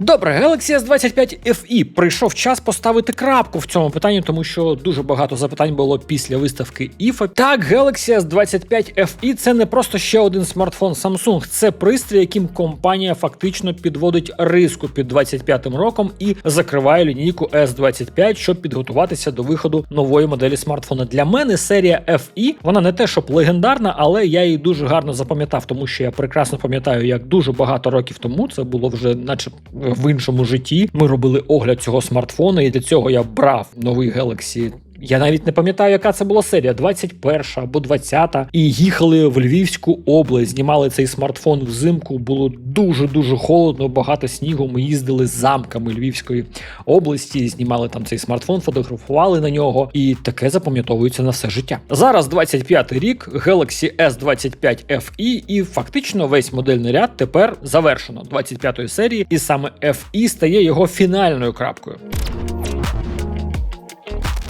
Добре, Galaxy S25 FE. Прийшов час поставити крапку в цьому питанні, тому що дуже багато запитань було після виставки IFA. Так, Galaxy S25 FE – це не просто ще один смартфон Samsung, це пристрій, яким компанія фактично підводить риску під 25-м роком і закриває лінійку S25, щоб підготуватися до виходу нової моделі смартфона. Для мене серія FE, вона не те, щоб легендарна, але я її дуже гарно запам'ятав, тому що я прекрасно пам'ятаю, як дуже багато років тому це було вже, наче в іншому житті. Ми робили огляд цього смартфона, і для цього я брав новий Galaxy я навіть не пам'ятаю, яка це була серія, 21 або 20 І їхали в Львівську область, знімали цей смартфон взимку. Було дуже-дуже холодно, багато снігу. Ми їздили замками Львівської області, знімали там цей смартфон, фотографували на нього, і таке запам'ятовується на все життя. Зараз 25-й рік, Galaxy S25 FE, і фактично весь модельний ряд тепер завершено 25-ї серії, і саме FE стає його фінальною крапкою.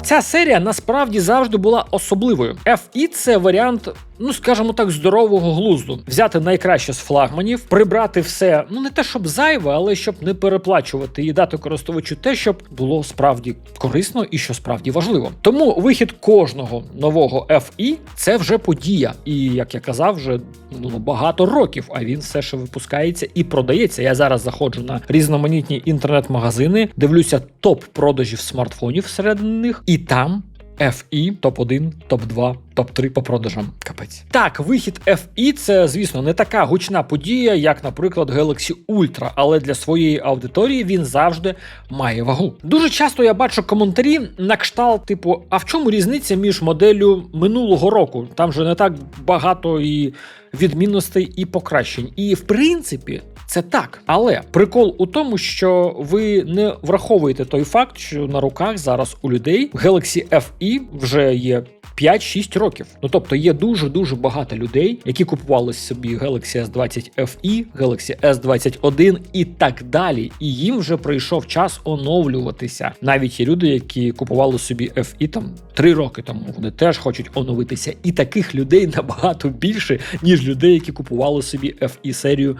Ця серія насправді завжди була особливою. FE – це варіант, ну скажімо так, здорового глузду. Взяти найкраще з флагманів, прибрати все, ну не те, щоб зайве, але щоб не переплачувати і дати користувачу те, щоб було справді корисно і що справді важливо. Тому вихід кожного нового FE – це вже подія. І як я казав, вже ну багато років, а він все ще випускається і продається. Я зараз заходжу на різноманітні інтернет-магазини, дивлюся топ продажів смартфонів серед них, і там. FE, топ-1, топ-2, топ-3 по продажам. Капець. Так, вихід FE це, звісно, не така гучна подія, як, наприклад, Galaxy Ultra, але для своєї аудиторії він завжди має вагу. Дуже часто я бачу коментарі на кшталт, типу, а в чому різниця між моделлю минулого року? Там же не так багато і відмінностей і покращень. І в принципі. Це так, але прикол у тому, що ви не враховуєте той факт, що на руках зараз у людей Galaxy FE вже є 5-6 років. Ну тобто є дуже дуже багато людей, які купували собі Galaxy S20 FE, Galaxy S21 і так далі. І їм вже прийшов час оновлюватися. Навіть є люди, які купували собі FE там 3 роки тому. Вони теж хочуть оновитися. І таких людей набагато більше, ніж людей, які купували собі FE серію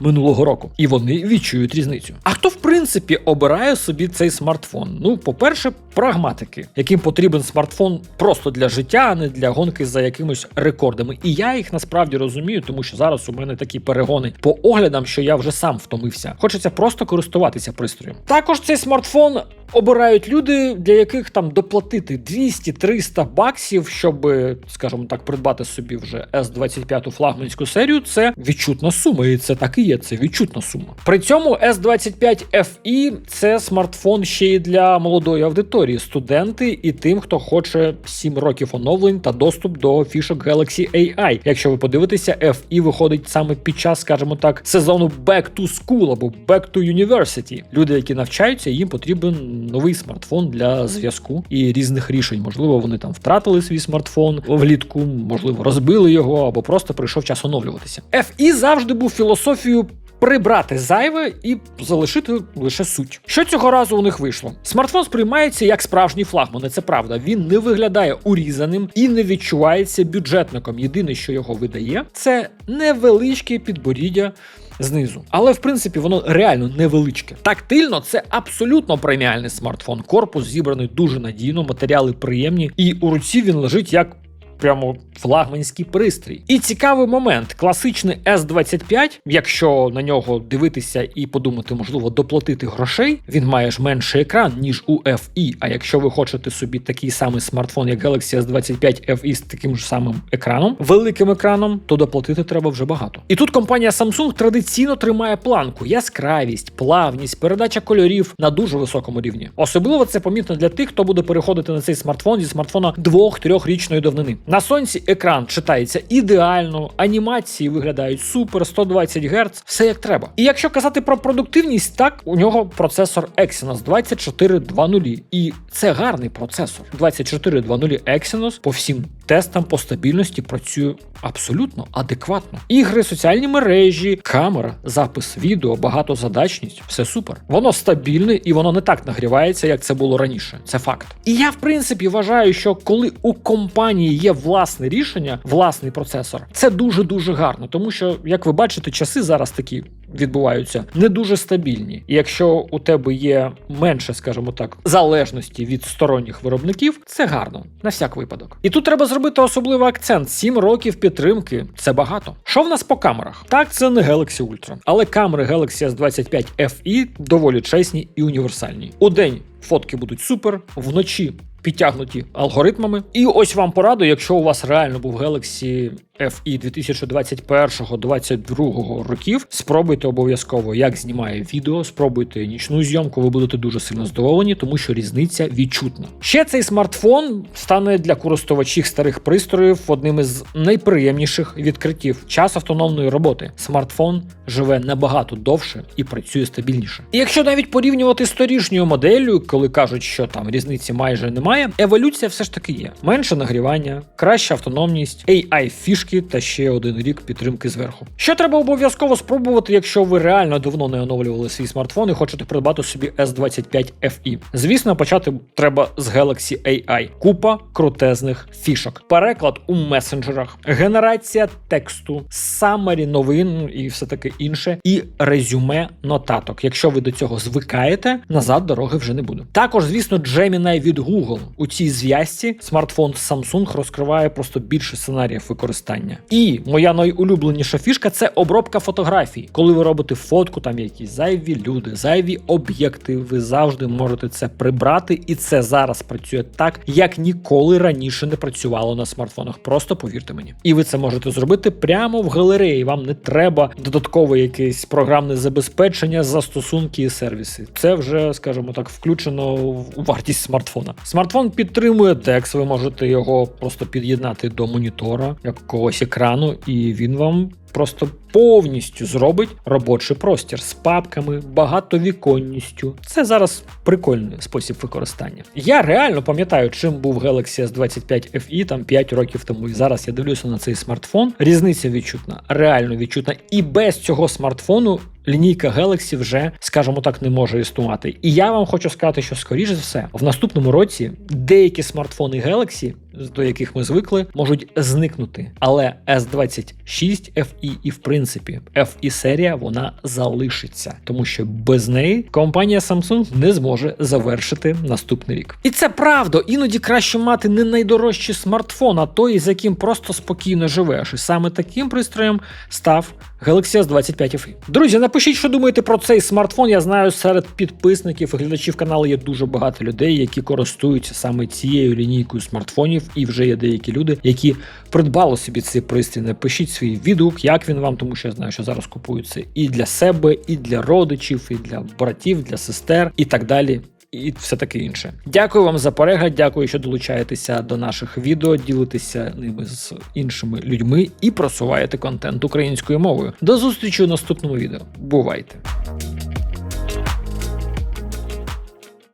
минулого року. І вони відчують різницю. А хто в принципі обирає собі цей смартфон? Ну, по-перше, прагматики, яким потрібен смартфон просто для життя, а не для гонки за якимись рекордами. І я їх насправді розумію, тому що зараз у мене такі перегони по оглядам, що я вже сам втомився. Хочеться просто користуватися пристроєм. Також цей смартфон. Обирають люди, для яких там доплатити 200-300 баксів, щоб, скажімо так, придбати собі вже S25 флагманську серію. Це відчутна сума, і це так і є. Це відчутна сума. При цьому S25 FE – це смартфон ще й для молодої аудиторії, студенти і тим, хто хоче 7 років оновлень та доступ до фішок Galaxy AI. Якщо ви подивитеся, FE виходить саме під час, скажімо так, сезону Back to School або Back to University. Люди, які навчаються, їм потрібен новий смартфон для зв'язку і різних рішень. Можливо, вони там втратили свій смартфон влітку, можливо, розбили його або просто прийшов час оновлюватися. FE завжди був філософією. Прибрати зайве і залишити лише суть. Що цього разу у них вийшло? Смартфон сприймається як справжній флагман, це правда. Він не виглядає урізаним і не відчувається бюджетником. Єдине, що його видає, це невеличке підборіддя знизу. Але в принципі воно реально невеличке. Тактильно це абсолютно преміальний смартфон. Корпус зібраний дуже надійно, матеріали приємні, і у руці він лежить як. Прямо флагманський пристрій. І цікавий момент: класичний S25, якщо на нього дивитися і подумати, можливо, доплатити грошей, він має ж менший екран, ніж у FE. А якщо ви хочете собі такий самий смартфон, як Galaxy S25 FE з таким ж самим екраном, великим екраном, то доплатити треба вже багато. І тут компанія Samsung традиційно тримає планку: яскравість, плавність, передача кольорів на дуже високому рівні. Особливо це помітно для тих, хто буде переходити на цей смартфон зі смартфона 2-3-річної давнини. На сонці екран читається ідеально, анімації виглядають супер, 120 Гц, все як треба. І якщо казати про продуктивність, так у нього процесор Exynos 2420. І це гарний процесор. 2420 Exynos по всім тестам по стабільності працює абсолютно адекватно. Ігри, соціальні мережі, камера, запис відео, багатозадачність все супер. Воно стабільне і воно не так нагрівається, як це було раніше. Це факт. І я, в принципі, вважаю, що коли у компанії є власне рішення, власний процесор, це дуже дуже гарно, тому що, як ви бачите, часи зараз такі відбуваються, не дуже стабільні. І якщо у тебе є менше, скажімо так, залежності від сторонніх виробників, це гарно на всяк випадок. І тут треба зробити особливий акцент: 7 років підтримки це багато. Що в нас по камерах? Так, це не Galaxy Ultra, але камери Galaxy S25 FE доволі чесні і універсальні. У день фотки будуть супер, вночі. Підтягнуті алгоритмами. І ось вам пораду, якщо у вас реально був Galaxy FE 2021-2022 років, спробуйте обов'язково, як знімає відео, спробуйте нічну зйомку, ви будете дуже сильно здоволені, тому що різниця відчутна. Ще цей смартфон стане для користувачів старих пристроїв одним із найприємніших відкриттів. Час автономної роботи. Смартфон живе набагато довше і працює стабільніше. І якщо навіть порівнювати з торішньою моделлю, коли кажуть, що там різниці майже немає, еволюція все ж таки є. Менше нагрівання, краща автономність, AI фішки та ще один рік підтримки зверху. Що треба обов'язково спробувати, якщо ви реально давно не оновлювали свій смартфон і хочете придбати собі S25 FE? Звісно, почати треба з Galaxy AI. Купа крутезних фішок, переклад у месенджерах, генерація тексту, самарі новин і все таке інше, і резюме нотаток. Якщо ви до цього звикаєте, назад дороги вже не буде. Також, звісно, Gemini від Google. У цій зв'язці смартфон Samsung розкриває просто більше сценаріїв використання. І моя найулюбленіша фішка це обробка фотографій. Коли ви робите фотку, там якісь зайві люди, зайві об'єкти, ви завжди можете це прибрати, і це зараз працює так, як ніколи раніше не працювало на смартфонах. Просто повірте мені. І ви це можете зробити прямо в галереї. Вам не треба додаткове якесь програмне забезпечення, застосунки і сервіси. Це вже, скажімо так, включено в вартість смартфона. Смартфон підтримує DeX, ви можете його просто під'єднати до монітора, якогось екрану, і він вам просто повністю зробить робочий простір з папками, багатовіконністю. Це зараз прикольний спосіб використання. Я реально пам'ятаю, чим був Galaxy S25 FE там 5 років тому. І зараз я дивлюся на цей смартфон. Різниця відчутна, реально відчутна. І без цього смартфону. Лінійка Galaxy вже, скажімо так, не може існувати. І я вам хочу сказати, що скоріше за все, в наступному році деякі смартфони Galaxy, до яких ми звикли, можуть зникнути. Але S26 FE і в принципі FE серія вона залишиться, тому що без неї компанія Samsung не зможе завершити наступний рік. І це правда. Іноді краще мати не найдорожчий смартфон, а той, з яким просто спокійно живеш. І саме таким пристроєм став Galaxy S25 FE. Друзі, напишіть, що думаєте про цей смартфон. Я знаю, серед підписників і глядачів каналу є дуже багато людей, які користуються саме цією лінійкою смартфонів, і вже є деякі люди, які придбали собі цей пристрій. Напишіть свій відгук, як він вам, тому що я знаю, що зараз купуються і для себе, і для родичів, і для братів, для сестер, і так далі. І все таке інше. Дякую вам за перегляд. Дякую, що долучаєтеся до наших відео, ділитеся ними з іншими людьми і просуваєте контент українською мовою. До зустрічі у наступному відео. Бувайте!